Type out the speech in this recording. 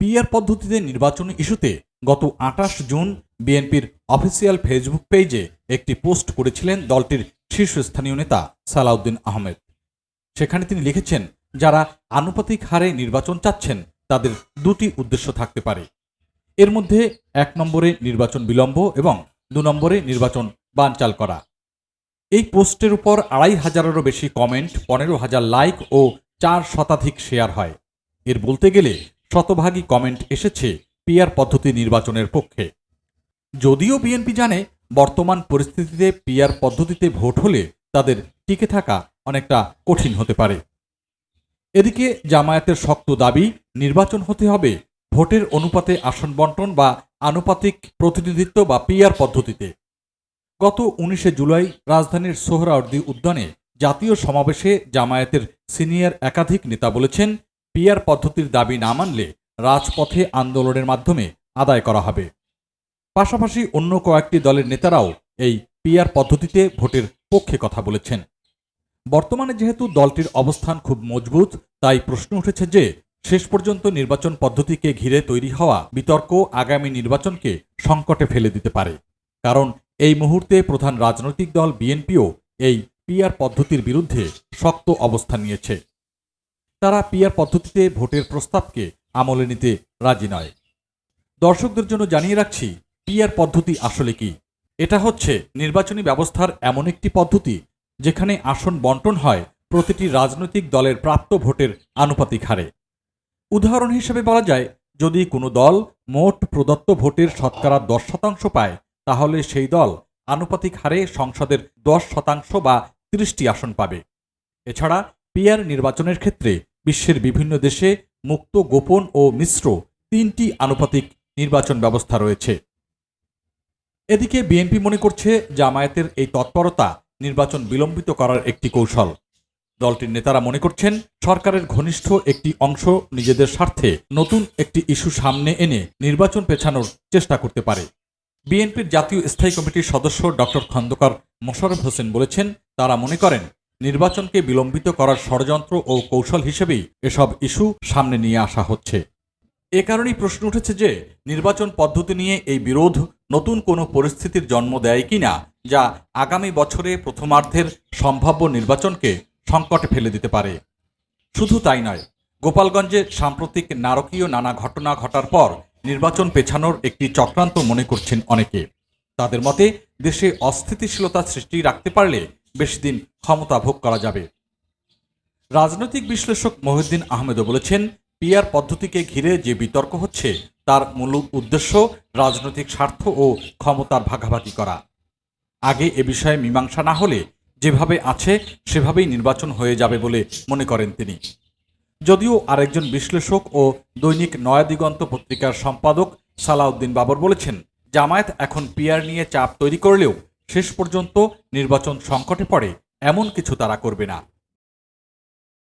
PR পদ্ধতিতে নির্বাচন ইস্যুতে গত আঠাশ জুন বিএনপির অফিসিয়াল ফেসবুক পেজে একটি পোস্ট করেছিলেন দলটির শীর্ষস্থানীয় নেতা সালাউদ্দিন আহমেদ। সেখানে তিনি লিখেছেন, যারা আনুপাতিক হারে নির্বাচন চাচ্ছেন, তাদের দুটি উদ্দেশ্য থাকতে পারে। এর মধ্যে এক নম্বরে নির্বাচন বিলম্ব এবং দু নম্বরে নির্বাচন বানচাল করা। এই পোস্টের উপর আড়াই হাজারেরও বেশি কমেন্ট, পনেরো হাজার লাইক ও চার শতাধিক শেয়ার হয়। এর বলতে গেলে শতভাগী কমেন্ট এসেছে পিআর পদ্ধতি নির্বাচনের পক্ষে। যদিও বিএনপি জানে বর্তমান পরিস্থিতিতে পিআর পদ্ধতিতে ভোট হলে তাদের টিকে থাকা অনেকটা কঠিন হতে পারে। এদিকে জামায়াতের শক্ত দাবি, নির্বাচন হতে হবে ভোটের অনুপাতে আসন বন্টন বা আনুপাতিক প্রতিনিধিত্ব বা পিআর পদ্ধতিতে। গত উনিশে জুলাই রাজধানীর সোহরাওয়ার্দী উদ্যানে জাতীয় সমাবেশে জামায়াতের সিনিয়র একাধিক নেতা বলেছেন পিআর পদ্ধতির দাবি না মানলে রাজপথে আন্দোলনের মাধ্যমে আদায় করা হবে। পাশাপাশি অন্য কয়েকটি দলের নেতারাও এই পিআর পদ্ধতিতে ভোটের পক্ষে কথা বলেছেন। বর্তমানে যেহেতু দলটির অবস্থান খুব মজবুত, তাই প্রশ্ন উঠেছে যে, শেষ পর্যন্ত নির্বাচন পদ্ধতিকে ঘিরে তৈরি হওয়া বিতর্ক আগামী নির্বাচনকে সংকটে ফেলে দিতে পারে। কারণ এই মুহূর্তে প্রধান রাজনৈতিক দল বিএনপিও এই পিআর পদ্ধতির বিরুদ্ধে শক্ত অবস্থান নিয়েছে। তারা পিআর পদ্ধতিতে ভোটের প্রস্তাবকে আমলে নিতে রাজি নয়। দর্শকদের জন্য জানিয়ে রাখছি পিআর পদ্ধতি আসলে কি? এটা হচ্ছে নির্বাচনী ব্যবস্থার এমন একটি পদ্ধতি যেখানে আসন বন্টন হয় প্রতিটি রাজনৈতিক দলের প্রাপ্ত ভোটের আনুপাতিক হারে। উদাহরণ হিসেবে বলা যায়, যদি কোনো দল মোট প্রদত্ত ভোটের শতকরা দশ শতাংশ পায়, তাহলে সেই দল আনুপাতিক হারে সংসদের দশ শতাংশ বা ত্রিশটি আসন পাবে। এছাড়া পিআর নির্বাচনের ক্ষেত্রে বিশ্বের বিভিন্ন দেশে মুক্ত, গোপন ও মিশ্র তিনটি আনুপাতিক নির্বাচন ব্যবস্থা রয়েছে। এদিকে বিএনপি মনে করছে জামায়াতের এই তৎপরতা নির্বাচন বিলম্বিত করার একটি কৌশল। দলটির নেতারা মনে করছেন, সরকারের ঘনিষ্ঠ একটি অংশ নিজেদের স্বার্থে নতুন একটি ইস্যু সামনে এনে নির্বাচন পেছানোর চেষ্টা করতে পারে। বিএনপির জাতীয় স্থায়ী কমিটির সদস্য ডক্টর খন্দকার মোশাররফ হোসেন বলেছেন, তারা মনে করেন নির্বাচনকে বিলম্বিত করার ষড়যন্ত্র ও কৌশল হিসেবেই এসব ইস্যু সামনে নিয়ে আসা হচ্ছে। এ কারণেই প্রশ্ন উঠেছে যে, নির্বাচন পদ্ধতি নিয়ে এই বিরোধ নতুন কোনো পরিস্থিতির জন্ম দেয় কিনা যা আগামী বছরে প্রথমার্ধের সম্ভাব্য নির্বাচনকে সংকটে ফেলে দিতে পারে। শুধু তাই নয়, গোপালগঞ্জে সাম্প্রতিক নারকীয় নানা ঘটনা ঘটার পর নির্বাচন পেছানোর একটি চক্রান্ত মনে করছেন অনেকে। তাদের মতে, দেশে অস্থিতিশীলতা সৃষ্টি রাখতে পারলে বেশি দিন ক্ষমতা ভোগ করা যাবে। রাজনৈতিক বিশ্লেষক মহিউদ্দিন আহমেদও বলেছেন, পিআর পদ্ধতিকে ঘিরে যে বিতর্ক হচ্ছে, তার মূল উদ্দেশ্য রাজনৈতিক স্বার্থ ও ক্ষমতার ভাগাভাগি করা। আগে এ বিষয়ে মীমাংসা না হলে যেভাবে আছে, সেভাবেই নির্বাচন হয়ে যাবে বলে মনে করেন তিনি। যদিও আরেকজন বিশ্লেষক ও দৈনিক নয়াদিগন্ত পত্রিকার সম্পাদক সালাউদ্দিন বাবর বলেছেন, জামায়াত এখন পিআর নিয়ে চাপ তৈরি করলেও শেষ পর্যন্ত নির্বাচন সংকটে পড়ে এমন কিছু তারা করবে না।